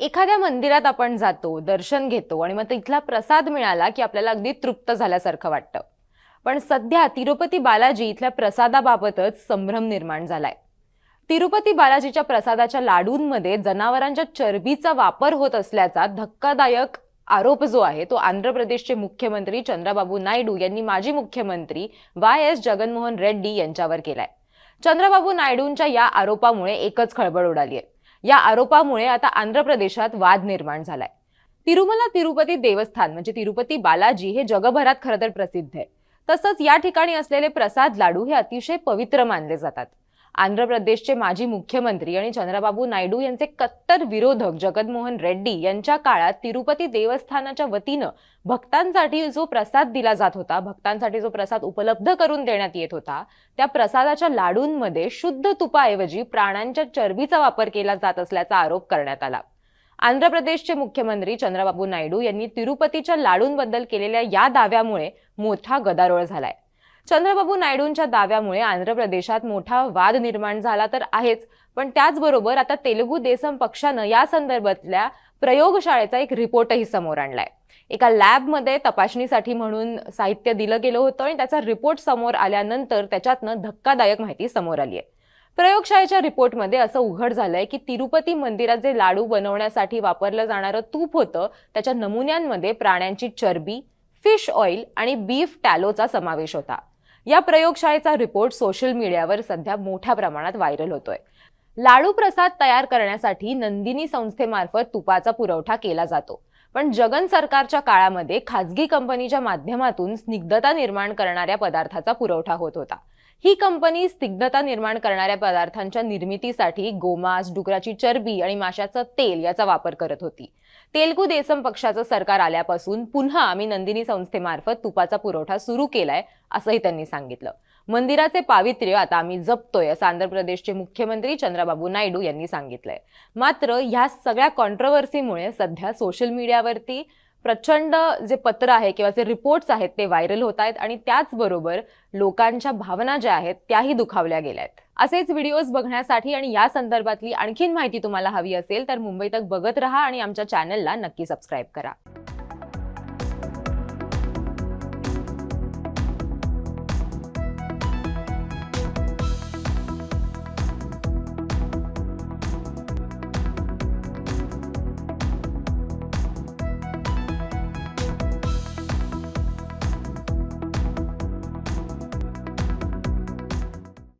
एखाद्या मंदिरात आपण जातो दर्शन घेतो आणि मग तिथला प्रसाद मिळाला की आपल्याला अगदी तृप्त झाल्यासारखं वाटतं. पण सध्या तिरुपती बालाजी इथल्या प्रसादाबाबतच संभ्रम निर्माण झालाय. तिरुपती बालाजीच्या प्रसादाच्या लाडूंमध्ये जनावरांच्या चरबीचा वापर होत असल्याचा धक्कादायक आरोप जो आहे तो आंध्र प्रदेशचे मुख्यमंत्री चंद्रबाबू नायडू यांनी माजी मुख्यमंत्री वाय एस जगनमोहन रेड्डी यांच्यावर केलाय. चंद्रबाबू नायडूंच्या या आरोपामुळे एकच खळबळ उडाली आहे या आरोपामुळे आता आंध्र प्रदेशात वाद निर्माण झालाय. तिरुमला तिरुपती देवस्थान म्हणजे तिरुपती बालाजी हे जगभरात खरं तर प्रसिद्ध आहे. तसंच या ठिकाणी असलेले प्रसाद लाडू हे अतिशय पवित्र मानले जातात. आंध्र प्रदेशचे माजी मुख्यमंत्री आणि चंद्रबाबू नायडू यांचे कट्टर विरोधक जगनमोहन रेड्डी यांच्या काळात तिरुपती देवस्थानाच्या वतीनं भक्तांसाठी जो प्रसाद दिला जात होता भक्तांसाठी जो प्रसाद उपलब्ध करून देण्यात येत होता त्या प्रसादाच्या लाडूंमध्ये शुद्ध तुपाऐवजी प्राण्यांच्या चरबीचा वापर केला जात असल्याचा आरोप करण्यात आला. आंध्र प्रदेशचे मुख्यमंत्री चंद्रबाबू नायडू यांनी तिरुपतीच्या लाडूंबद्दल केलेल्या या दाव्यामुळे मोठा गदारोळ झालाय. चंद्रबाबू नायडूंच्या दाव्यामुळे आंध्र प्रदेशात मोठा वाद निर्माण झाला तर आहेच. पण त्याचबरोबर आता तेलुगू देसम पक्षानं या संदर्भातल्या प्रयोगशाळेचा एक रिपोर्टही समोर आणलाय. एका लॅबमध्ये तपासणीसाठी म्हणून साहित्य दिलं गेलं होतं आणि त्याचा रिपोर्ट समोर आल्यानंतर त्याच्यातनं धक्कादायक माहिती समोर आली आहे प्रयोगशाळेच्या रिपोर्टमध्ये असं उघड झालंय की तिरुपती मंदिरात जे लाडू बनवण्यासाठी वापरलं जाणारं तूप होतं त्याच्या नमुन्यांमध्ये प्राण्यांची चरबी फिश ऑइल आणि बीफ टॅलोचा समावेश होता. या प्रयोगशाळेचा रिपोर्ट सोशल मीडियावर सध्या मोठ्या प्रमाणात व्हायरल होतोय. लाडू प्रसाद तयार करण्यासाठी नंदिनी संस्थेमार्फत तुपाचा पुरवठा केला जातो. पण जगन सरकारच्या काळामध्ये खाजगी कंपनीच्या माध्यमातून स्निग्धता निर्माण करणाऱ्या पदार्थाचा पुरवठा होत होता. ही कंपनी स्निग्धता निर्माण करणाऱ्या पदार्थांच्या निर्मितीसाठी गोमांस डुकराची चरबी आणि माशाचं तेल याचा वापर करत होती. तेलगू देसम पक्षाचं सरकार आल्यापासून पुन्हा आम्ही नंदिनी संस्थेमार्फत तुपाचा पुरवठा सुरू केलाय असंही त्यांनी सांगितलं. मंदिराचे पावित्र्य आता आम्ही जपतोय असं आंध्र प्रदेशचे मुख्यमंत्री चंद्रबाबू नायडू यांनी सांगितलंय. मात्र ह्या सगळ्या कॉन्ट्रोवर्सीमुळे सध्या सोशल मीडियावरती प्रचंड जे पत्र आहे किंवा जे रिपोर्ट्स आहेत ते व्हायरल होत आहेत आणि त्याचबरोबर लोकांच्या भावना ज्या आहेत त्याही दुखावल्या गेल्या आहेत. असेच व्हिडिओज बघण्यासाठी आणि या संदर्भातली आणखीन माहिती तुम्हाला हवी असेल तर मुंबई तक बघत राहा आणि आमच्या चॅनलला नक्की सबस्क्राईब करा.